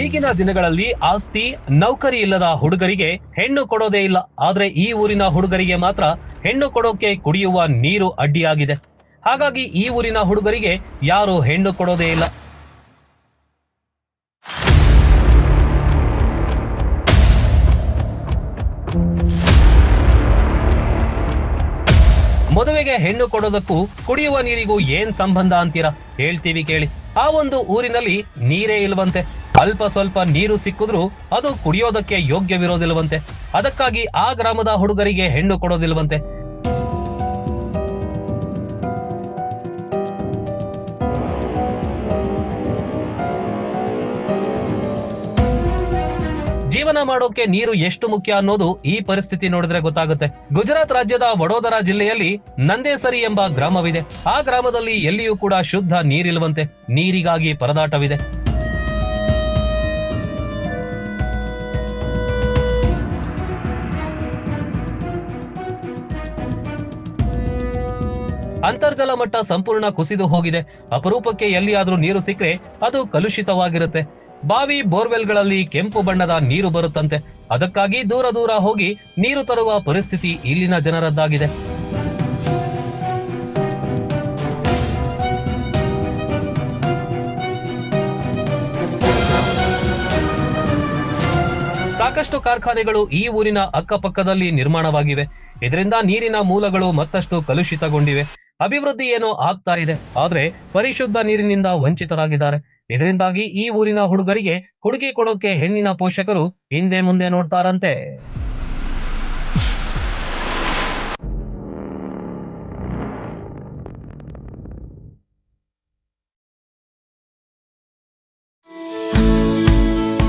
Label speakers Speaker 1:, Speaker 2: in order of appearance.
Speaker 1: ಈಗಿನ ದಿನಗಳಲ್ಲಿ ಆಸ್ತಿ ನೌಕರಿ ಇಲ್ಲದ ಹುಡುಗರಿಗೆ ಹೆಣ್ಣು ಕೊಡೋದೇ ಇಲ್ಲ. ಆದ್ರೆ ಈ ಊರಿನ ಹುಡುಗರಿಗೆ ಮಾತ್ರ ಹೆಣ್ಣು ಕೊಡೋಕೆ ಕುಡಿಯುವ ನೀರು ಅಡ್ಡಿಯಾಗಿದೆ. ಹಾಗಾಗಿ ಈ ಊರಿನ ಹುಡುಗರಿಗೆ ಯಾರು ಹೆಣ್ಣು ಕೊಡೋದೇ ಇಲ್ಲ. ಮದುವೆಗೆ ಹೆಣ್ಣು ಕೊಡೋದಕ್ಕೂ ಕುಡಿಯುವ ನೀರಿಗೂ ಏನ್ ಸಂಬಂಧ ಅಂತೀರಾ? ಹೇಳ್ತೀವಿ ಕೇಳಿ. ಆ ಒಂದು ಊರಿನಲ್ಲಿ ನೀರೇ ಇಲ್ವಂತೆ. ಅಲ್ಪ ಸ್ವಲ್ಪ ನೀರು ಸಿಕ್ಕಿದ್ರೂ ಅದು ಕುಡಿಯೋದಕ್ಕೆ ಯೋಗ್ಯವಿರೋದಿಲ್ವಂತೆ ಅದಕ್ಕಾಗಿ ಆ ಗ್ರಾಮದ ಹುಡುಗರಿಗೆ ಹೆಣ್ಣು ಕೊಡೋದಿಲ್ವಂತೆ ಜೀವನ ಮಾಡೋಕೆ ನೀರು ಎಷ್ಟು ಮುಖ್ಯ ಅನ್ನೋದು ಈ ಪರಿಸ್ಥಿತಿ ನೋಡಿದ್ರೆ ಗೊತ್ತಾಗುತ್ತೆ. ಗುಜರಾತ್ ರಾಜ್ಯದ ವಡೋದರಾ ಜಿಲ್ಲೆಯಲ್ಲಿ ನಂದೇಸರಿ ಎಂಬ ಗ್ರಾಮವಿದೆ. ಆ ಗ್ರಾಮದಲ್ಲಿ ಎಲ್ಲಿಯೂ ಕೂಡ ಶುದ್ಧ ನೀರಿಲ್ವಂತೆ ನೀರಿಗಾಗಿ ಪರದಾಟವಿದೆ. ಅಂತರ್ಜಲ ಮಟ್ಟ ಸಂಪೂರ್ಣ ಕುಸಿದು ಹೋಗಿದೆ. ಅಪರೂಪಕ್ಕೆ ಎಲ್ಲಿಯಾದ್ರೂ ನೀರು ಸಿಕ್ಕರೆ ಅದು ಕಲುಷಿತವಾಗಿರುತ್ತೆ. ಬಾವಿ ಬೋರ್ವೆಲ್ಗಳಲ್ಲಿ ಕೆಂಪು ಬಣ್ಣದ ನೀರು ಬರುತ್ತಂತೆ. ಅದಕ್ಕಾಗಿ ದೂರ ದೂರ ಹೋಗಿ ನೀರು ತರುವ ಪರಿಸ್ಥಿತಿ ಇಲ್ಲಿನ ಜನರದ್ದಾಗಿದೆ. ಸಾಕಷ್ಟು ಕಾರ್ಖಾನೆಗಳು ಈ ಊರಿನ ಅಕ್ಕಪಕ್ಕದಲ್ಲಿ ನಿರ್ಮಾಣವಾಗಿವೆ. ಇದರಿಂದ ನೀರಿನ ಮೂಲಗಳು ಮತ್ತಷ್ಟು ಕಲುಷಿತಗೊಂಡಿವೆ. ಅಭಿವೃದ್ಧಿ ಏನೋ ಆಗ್ತಾ ಇದೆ, ಆದ್ರೆ ಪರಿಶುದ್ಧ ನೀರಿನಿಂದ ವಂಚಿತರಾಗಿದ್ದಾರೆ. ಇದರಿಂದಾಗಿ ಈ ಊರಿನ ಹುಡುಗರಿಗೆ ಹುಡುಗಿ ಕೊಡೋಕೆ ಹೆಣ್ಣಿನ ಪೋಷಕರು ಹಿಂದೆ ಮುಂದೆ ನೋಡ್ತಾರಂತೆ.